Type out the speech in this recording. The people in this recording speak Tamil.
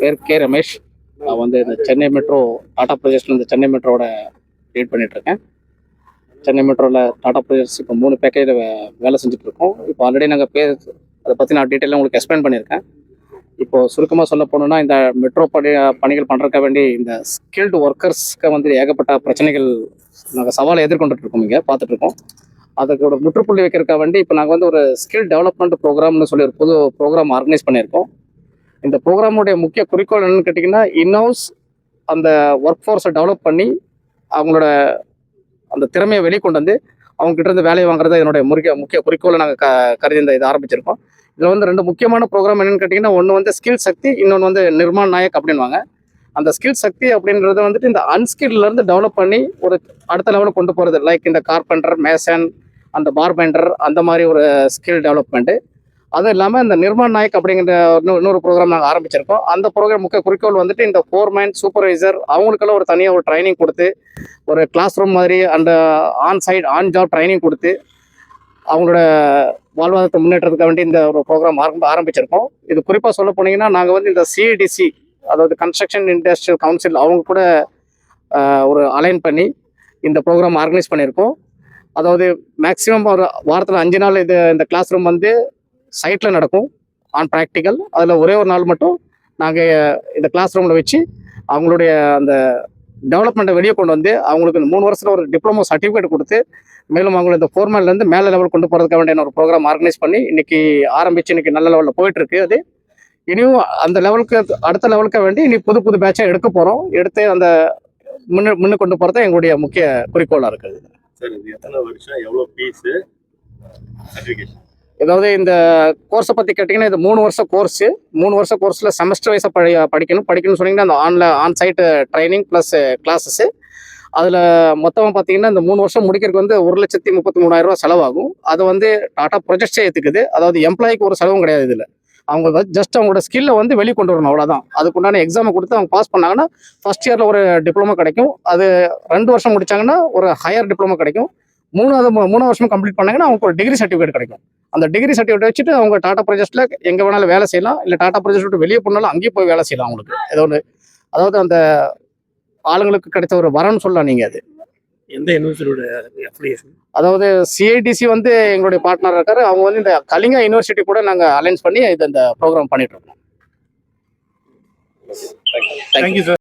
பேர் கே ரமேஷ். நான் வந்து இந்த சென்னை மெட்ரோ டாடா ப்ரொஜெக்ட்ஸில் இந்த சென்னை மெட்ரோட லீட் பண்ணிட்டு இருக்கேன் சென்னை மெட்ரோவில் டாடா ப்ரொஜெக்ட்ஸ் இப்போ மூணு பேக்கேஜில் வேலை செஞ்சுட்ருக்கோம் இப்போ ஆல்ரெடி நாங்கள் பே அதை பற்றி நான் டீட்டெயிலாக உங்களுக்கு எக்ஸ்பிளைன் பண்ணியிருக்கேன். இப்போது சுருக்கமாக சொல்ல போனோம்னா இந்த மெட்ரோ பணி பணிகள் பண்ணுறதுக்க வேண்டி இந்த ஸ்கில்டு ஒர்க்கர்ஸ்க்கு வந்து ஏகப்பட்ட பிரச்சனைகள் நாங்கள் சவாலை எதிர்கொண்டுட்டு இருக்கோம் இங்கே பார்த்துட்டு இருக்கோம் அதுக்கு ஒரு முற்றுப்புள்ளி வைக்கிறதுக்காக வேண்டி இப்போ நாங்கள் வந்து ஒரு ஸ்கில் டெவலப்மெண்ட் ப்ரோக்ராம்னு சொல்லி ஒரு புது ப்ரோக்ராம் ஆர்கனைஸ் பண்ணியிருக்கோம். இந்த ப்ரோக்ராமுடைய முக்கிய குறிக்கோள் என்னன்னு கேட்டிங்கன்னா இன்ஹவுஸ் அந்த ஒர்க் ஃபோர்ஸை டெவலப் பண்ணி அவங்களோட அந்த திறமையை வெளிக்கொண்டு வந்து அவங்ககிட்ட இருந்து வேலையை வாங்குறது என்னுடைய முக்கிய முக்கிய குறிக்கோளை நாங்கள் க கருதி இந்த இதை ஆரம்பிச்சிருக்கோம். இதில் வந்து ரெண்டு முக்கியமான ப்ரோக்ராம் என்னென்னு கேட்டிங்கன்னா ஒன்று வந்து ஸ்கில் சக்தி இன்னொன்று வந்து நிர்மாண நாயக் அப்படின்வாங்க அந்த ஸ்கில் சக்தி அப்படின்றது வந்துட்டு இந்த அன்ஸ்கில்லேருந்து இருந்து டெவலப் பண்ணி ஒரு அடுத்த லெவலுக்கு கொண்டு போகிறது லைக் இந்த கார்பெண்டர் மேசன் அந்த பார்பெண்டர் அந்த மாதிரி ஒரு ஸ்கில் டெவலப்மெண்ட்டு அதுவும் இல்லாமல் இந்த நிர்மான் நாயக் அப்படிங்கிற இன்னொரு இன்னொரு ப்ரோக்ராம் நாங்கள் ஆரம்பிச்சிருக்கோம். அந்த ப்ரோக்ராம் முக்கிய குறிக்கோள் வந்துட்டு இந்த ஃபோர்மேன் சூப்பர்வைசர் அவங்களுக்கெல்லாம் ஒரு தனியாக ஒரு ட்ரைனிங் கொடுத்து ஒரு கிளாஸ் ரூம் மாதிரி அந்த on site on job training கொடுத்து அவங்களோட வாழ்வாதாரத்தை முன்னேற்றத்துக்கு வேண்டி இந்த ஒரு ப்ரோக்ராம் ஆரம்ப ஆரம்பிச்சிருக்கோம். இது குறிப்பாக சொல்ல போனீங்கன்னா நாங்கள் வந்து இந்த சிஏடிசி அதாவது கன்ஸ்ட்ரக்ஷன் இண்டஸ்ட்ரியல் கவுன்சில் அவங்க கூட ஒரு அலைன் பண்ணி இந்த ப்ரோக்ராம் ஆர்கனைஸ் பண்ணியிருக்கோம். அதாவது மேக்ஸிமம் ஒரு வாரத்தில் அஞ்சு நாள் இது இந்த கிளாஸ் ரூம் வந்து சைட்டில் நடக்கும். ஆன் ப்ராக்டிக்கல் அதில் ஒரே ஒரு நாள் மட்டும் நாங்கள் இந்த கிளாஸ் ரூமில் வச்சு அவங்களுடைய அந்த டெவலப்மெண்ட்டை வெளியே கொண்டு வந்து அவங்களுக்கு இந்த மூணு வருஷத்தில் ஒரு டிப்ளமோ சர்டிஃபிகேட் கொடுத்து மேலும் அவங்களை இந்த ஃபோர்மேன்லேருந்து மேலே லெவல் கொண்டு போகிறதுக்காக வேண்டிய ஒரு ப்ரோக்ராம் ஆர்கனைஸ் பண்ணி இன்றைக்கி ஆரம்பித்து இன்னைக்கு நல்ல லெவலில் போயிட்டுருக்கு அது இனியும் அந்த லெவலுக்கு அடுத்த லெவலுக்கு வேண்டி இனி புது புது பேட்சாக எடுக்க போகிறோம் எடுத்து அந்த முன்னு முன்னு கொண்டு போகிறது எங்களுடைய முக்கிய குறிக்கோளாக இருக்குது. சார் இது எத்தனை வருஷம்? எவ்வளவு ஃபீஸ் சர்டிஃபிகேஷன் இந்த கோர்ஸை பற்றி கேட்டிங்கன்னா இது மூணு வருஷம் கோர்ஸு மூணு வருஷம் கோர்ஸில் செமஸ்டர் வைஸாக படி படிக்கணும். படிக்கணும்னு சொன்னீங்கன்னா அந்த ஆன்ல on site training plus classes அதில் மொத்தமாக பார்த்தீங்கன்னா இந்த மூணு வருஷம் முடிக்கிறதுக்கு வந்து ஒரு லட்சத்தி முப்பத்தி மூணாயிரம் ரூபாய் செலவாகும். அது வந்து டாடா ப்ரொஜெக்ட்ஸே ஏற்றுக்குது அதாவது எம்ப்ளாய்க்கு ஒரு செலவும் கிடையாது இதில். அவங்க ஜஸ்ட் அவங்களோட ஸ்கில்லை வந்து வெளி கொண்டு வரணும் அவ்வளோதான் அதுக்குண்டான எக்ஸாமை கொடுத்து அவங்க பாஸ் பண்ணாங்கன்னா ஃபர்ஸ்ட் இயரில் ஒரு டிப்ளமோ கிடைக்கும். அது ரெண்டு வருஷம் முடிச்சாங்கன்னா ஒரு ஹையர் டிப்ளமோ கிடைக்கும். மூணாவது மூ- மூணு வருஷம் கம்ப்ளீட் பண்ணாங்கன்னா அவங்களுக்கு ஒரு டிகிரி சர்டிஃபிகேட் கிடைக்கும். அந்த டிகிரி சர்டிஃபிகேட் வச்சுட்டு அவங்க டாடா ப்ராஜெக்ட்ல எங்கே வேணாலும் வேலை செய்யலாம். இல்லை டாடா ப்ராஜெக்ட் விட்டு வெளியே போனாலும் அங்கேயே போய் வேலை செய்யலாம் அவங்களுக்கு. ஏதோ ஒன்று அதாவது அந்த ஆளுங்களுக்கு கிடைச்ச ஒரு வரம்னு சொல்லலாம் நீங்கள் அது. எந்த யூனிவர்சிட்டியோட அப்ளிகேஷன் அதாவது சிஐடிசி வந்து எங்களுடைய பார்ட்னர் இருக்காரு. அவங்க வந்து இந்த கலிங்கா யூனிவர்சிட்டி கூட நாங்கள் அலைன்ஸ் பண்ணி இது இந்த ப்ரோக்ராம் பண்ணிட்டு இருக்கோம். Thank you sir